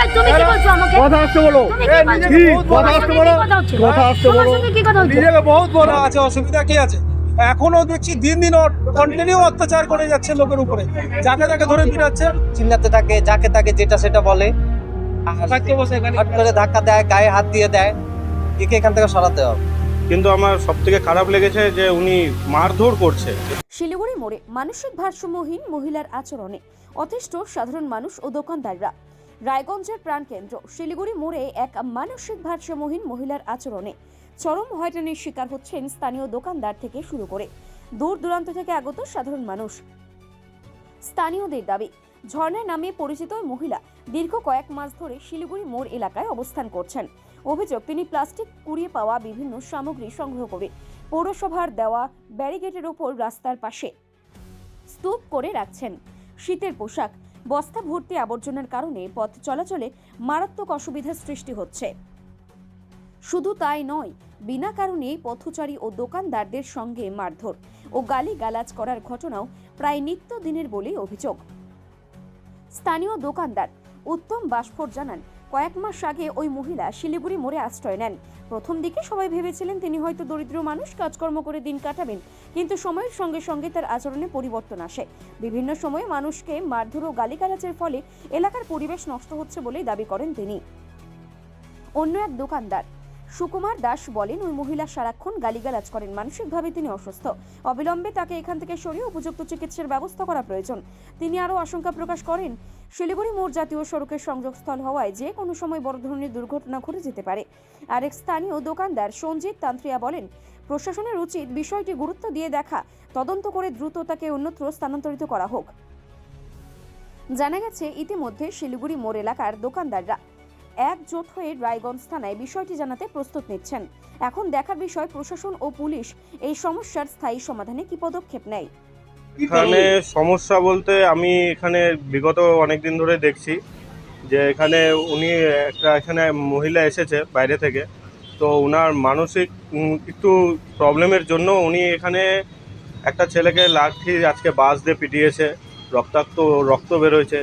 এই, তুমি কি বলছো আমাকে? কথা আসতে বলো। কি বলছো? কি তোমার কথা আসতে বলো। কথা আসতে বলো। কি কথা হচ্ছে? নিজেকে বহুত বড় বড় আছে অসুবিধা কি আছে? এখনও দেখছি দিন দিন কন্টিনিউ অত্যাচার করে যাচ্ছে লোকের উপরে। যাকে যাকে ধরে ফিরাচ্ছে চিল্লাতে থাকে যাকে তাকে যেটা সেটা বলে। আর হট করে ধাক্কা দেয় গায়ে হাত দিয়ে দেয়। একে এখান থেকে সরাতে হবে। কিন্তু আমার সব থেকে খারাপ লেগেছে যে উনি মারধর করছে। শিলিগুড়ি মোড়ে মানসিক ভারসাম্যহীন মহিলার আচরণে অতিষ্ঠ সাধারণ মানুষ ও দোকানদাররা। রায়গঞ্জের প্রাণকেন্দ্র। শিলিগুড়ি মোড়ে এক মানসিক ভারসাম্যহীন মহিলার আচরণে চরম হয়রানির শিকার হচ্ছেন স্থানীয় দোকানদার থেকে শুরু করে দূর দূরান্ত থেকে আগত সাধারণ মানুষ। স্থানীয়দের দাবি ঝর্ণা নামে পরিচিত মহিলা দীর্ঘ কয়েক মাস ধরে শিলিগুড়ি মোড় এলাকায় অবস্থান করছেন। অভিযোগ, তিনি প্লাস্টিক কুড়িয়ে পাওয়া বিভিন্ন সামগ্রী সংগ্রহ করে পৌরসভার দেওয়া ব্যারিকেডের ওপর রাস্তার পাশে স্তূপ করে রাখছেন। শীতের পোশাক বস্তা ভর্তি আবর্জনার কারণে পথ চলাচলে মারাত্মক অসুবিধার সৃষ্টি হচ্ছে। শুধু তাই নয়, বিনা কারণে পথচারী ও দোকানদারদের সঙ্গে মারধর ও গালি গালাজ করার ঘটনাও প্রায় নিত্যদিনের বলেই অভিযোগ। স্থানীয় দোকানদার উত্তম বাসফোর জানান কয়েক মাস আগে ওই মহিলা শিলিগুড়ি মোড়ে আশ্রয় নেন। প্রথম দিকে সবাই ভেবেছিলেন তিনি হয়তো দরিদ্র মানুষ, কাজকর্ম করে দিন কাটাবেন। কিন্তু সময়ের সঙ্গে সঙ্গে তার আচরণে পরিবর্তন আসে। বিভিন্ন সময়ে মানুষকে মারধর ও গালিগালাজের ফলে এলাকার পরিবেশ নষ্ট হচ্ছে বলেই দাবি করেন তিনি। অন্য এক দোকানদার। সুকুমার দাস বলেন, ওই মহিলা সারাক্ষণ গালিগালাজ করেন। মানসিকভাবে তিনি অসুস্থ। অবিলম্বে তাকে এখান থেকে সরিয়ে উপযুক্ত চিকিৎসার ব্যবস্থা করা প্রয়োজন। তিনি আরও আশঙ্কা প্রকাশ করেন, শিলিগুড়ি মোড় জাতীয় সড়কের সংযোগস্থল হওয়ায় যে কোনো সময় বড় ধরনের দুর্ঘটনা ঘটে যেতে পারে। আরেক স্থানীয় দোকানদার সঞ্জিত তান্ত্রিয়া বলেন, প্রশাসনের উচিত বিষয়টি গুরুত্ব দিয়ে দেখা। তদন্ত করে দ্রুত তাকে অন্যত্র স্থানান্তরিত করা হোক। জানা গেছে, ইতিমধ্যে শিলিগুড়ি মোড় এলাকার দোকানদাররা একজোট হয়ে রায়গঞ্জ থানায় বিষয়টি জানাতে প্রস্তুত নিচ্ছেন। এখন দেখার বিষয় প্রশাসন ও পুলিশ। এই সমস্যার স্থায়ী সমাধানে কি পদক্ষেপ নেয়? এখানে সমস্যা বলতে আমি এখানে বিগত অনেক দিন ধরে দেখছি যে এখানে উনি একটা এখানে মহিলা এসেছে বাইরে থেকে। তো ওনার মানসিক একটু প্রবলেমের জন্য উনি এখানে একটা ছেলেকে লাঠি আজকে বাস দিয়ে পিটিয়েছে রক্তাক্ত রক্ত বেরোয়েছে।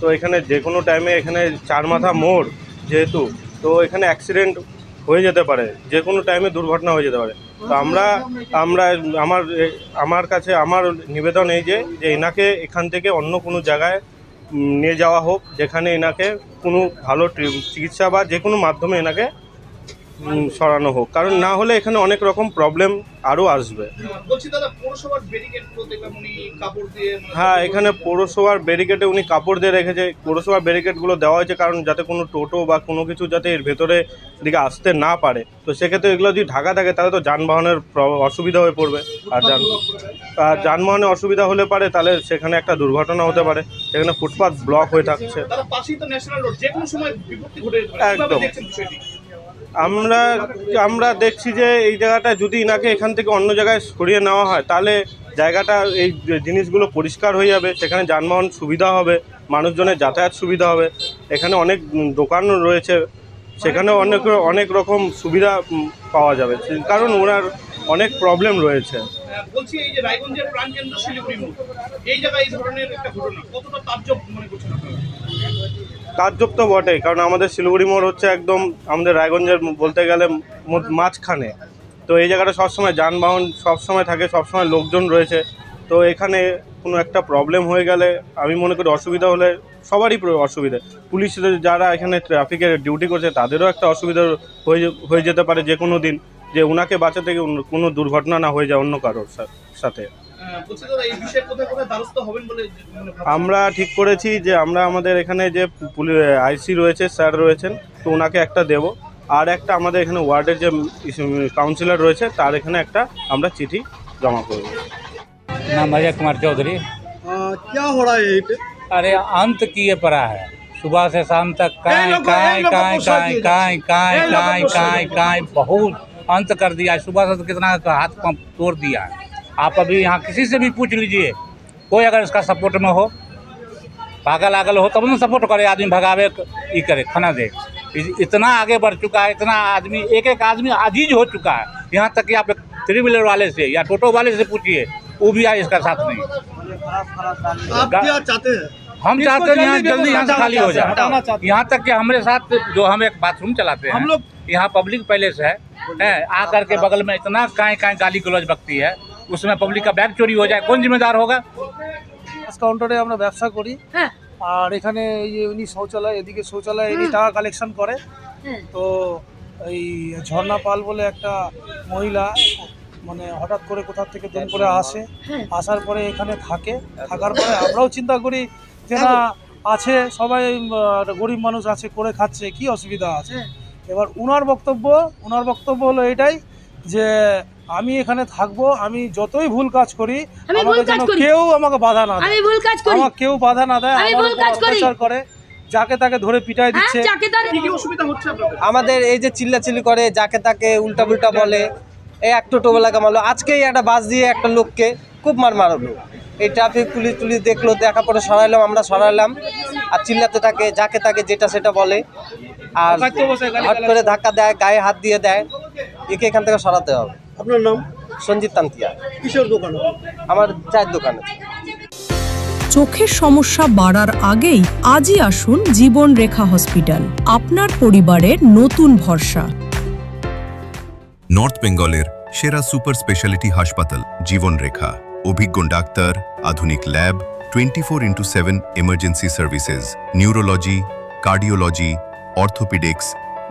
তো এখানে যে কোনো টাইমে এখানে চার মাথা মোড় যেহেতু, তো এখানে অ্যাক্সিডেন্ট হয়ে যেতে পারে, যে কোনো টাইমে দুর্ঘটনা হয়ে যেতে পারে। তো আমরা আমরা, আমার আমার কাছে, আমার নিবেদন এই যে এনাকে এখান থেকে অন্য কোনো জায়গায় নিয়ে যাওয়া হোক, যেখানে এনাকে কোনো ভালো চিকিৎসা বা যে কোনো মাধ্যমে এনাকে সরানো হোক। কারণ না হলে এখানে অনেক রকম প্রবলেম আরও আসবে। মানে হ্যাঁ এখানে পৌরসভার ব্যারিকেডে উনি কাপড় দিয়ে রেখেছে। পৌরসভার ব্যারিকেডগুলো দেওয়া হয়েছে কারণ যাতে কোনো টোটো বা কোনো কিছু যাতে এর ভেতরে দিকে আসতে না পারে। তো সেক্ষেত্রে এগুলো যদি ঢাকা থাকে তাহলে তো যানবাহনের অসুবিধা হয়ে পড়বে। আর যান আর যানবাহনের অসুবিধা হলে পারে তাহলে সেখানে একটা দুর্ঘটনা হতে পারে। সেখানে ফুটপাথ ব্লক হয়ে থাকছে। একদম। আমরা আমরা দেখছি যে এই জায়গাটা যদি ইনাকে এখান থেকে অন্য জায়গায় সরিয়ে নেওয়া হয়, তাহলে জায়গাটা এই জিনিসগুলো পরিষ্কার হয়ে যাবে, সেখানে যানবাহন সুবিধা হবে, মানুষজনের যাতায়াত সুবিধা হবে, এখানে অনেক দোকান রয়েছে সেখানে অনেক অনেক রকম সুবিধা পাওয়া যাবে, কারণ ওনার অনেক প্রবলেম রয়েছে। বলছি এই যে রায়গঞ্জের প্রাণকেন্দ্র শিলিগুড়ি এই জায়গায় এই ধরনের একটা ঘটনা, কতটা মনে করছেন আপনারা? কার্যপ তো বটেই কারণ আমাদের শিলিগুড়ি মোড় হচ্ছে একদম আমাদের রায়গঞ্জের বলতে গেলে মাঝখানে। তো এই জায়গাটা সবসময় যানবাহন সবসময় থাকে, সবসময় লোকজন রয়েছে। তো এখানে কোনো একটা প্রবলেম হয়ে গেলে আমি মনে করি অসুবিধা হলে সবারই অসুবিধা। পুলিশ যারা এখানে ট্রাফিকের ডিউটি করছে, তাদেরও একটা অসুবিধা হয়ে হয়ে যেতে পারে যে কোনো দিন, যে ওনাকে বাঁচাতে কোনো দুর্ঘটনা না হয়ে যায় অন্য কারোর সাথে। আহ, বলছি দাদা এই বিষয়ে কোথায় কোথায় দ্বারস্থ হবেন বলে মানে ভাবছেন? আমরা ঠিক করেছি যে আমরা আমাদের এখানে যে আইসি রয়েছে স্যার রয়েছেন তো ওনাকে একটা দেব আর একটা আমাদের এখানে ওয়ার্ডের যে কাউন্সিলর রয়েছে তার এখানে একটা আমরা চিঠি জমা করব नाम अजय कुमार चौधरी क्या हो रहा है यहीं पे अरे अंत किए पड़ा है सुबह से शाम तक ए काई लोगों, काई ए लोगों काई को साथ काई ले काई काई ए लोगों काई को साथ काई ले काई बहुत अंत कर दिया है। सुबह से तो कितना का हाथ पंप तोड़ दिया है आप अभी यहाँ किसी से भी पूछ लीजिए। कोई अगर इसका सपोर्ट में हो पागल आगल हो तब ना सपोर्ट करे आदमी भगावे ई करे खाना दे। इतना आगे बढ़ चुका है इतना आदमी एक एक आदमी अज़ीज़ हो चुका है। यहाँ तक कि आप थ्री व्हीलर वाले से या टोटो वाले से पूछिए वो भी आए इसका साथ नहीं। आप क्या चाहते हैं? हम चाहते हैं यहाँ जल्दी यहाँ से खाली हो जाए। यहाँ तक कि हमारे साथ जो हम एक बाथरूम चलाते हैं हम लोग- यहाँ पब्लिक पैलेस है है आकर के बगल में इतना काएँ काएँ गाली गलौज बकती है। उसमें पब्लिक का बैग चोरी हो जाए कौन जिम्मेदार होगा গ্যাস কাউন্টারে আমরা ব্যবসা করি হ্যাঁ আর এখানে এই যে উনি শৌচালয় এদিকে শৌচালয় ইনি টাকা কালেকশন করে হ্যাঁ তো এই ঝর্ণা পাল বলে একটা মহিলা মানে হঠাৎ করে কোথা থেকে দুম করে আসে হ্যাঁ। আসার পরে এখানে থাকে থাকার পরে আমরাও চিন্তা করি যে না আছে সবাই উম, আহ, গরিব মানুষ আছে করে খাচ্ছে কি অসুবিধা আছে হ্যাঁ। এবার উনার বক্তব্য উনার বক্তব্য হলো এটাই যে আমি এখানে থাকব আমি যতই ভুল কাজ করি আমাকে যেন কেউ আমাকে বাধা না দেয়। আমি ভুল কাজ করি। আমার কেউ বাধা না দেয়। আমি আমার ভুল উপর কাজ করি। অত্যাচার করে যাকে তাকে ধরে পিটাই হ্যাঁ দিচ্ছে। আমাদের এই যে চিল্লাচিল্লি করে যাকে তাকে উল্টা পুল্টা বলে এই এক টোটোবেলাকে মারলো আজকেই একটা বাস দিয়ে একটা লোককে খুব মার মারলো। এই ট্রাফিক পুলিশ টুলিশ দেখল দেখা পরে সরাইলাম আমরা সরাইলাম। আর চিল্লাতে থাকে যাকে তাকে যেটা সেটা বলে। আর হট করে। ধাক্কা দেয় গায়ে হাত দিয়ে দেয়। একে এখান থেকে সরাতে হবে। আপনার নাম? সঞ্জিত তান্তিয়া। কিসের দোকান? আমার চায়ের দোকানে চোখের সমস্যা বাড়ার আগেই আজই আসুন জীবন রেখা হসপিটাল আপনার পরিবারের নতুন ভরসা। নর্থ বেঙ্গলের সেরা সুপার স্পেশালিটি হাসপাতাল জীবনরেখা অভিজ্ঞ ডাক্তার আধুনিক lab twenty four into seven emergency services neurology cardiology orthopaedics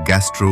gastro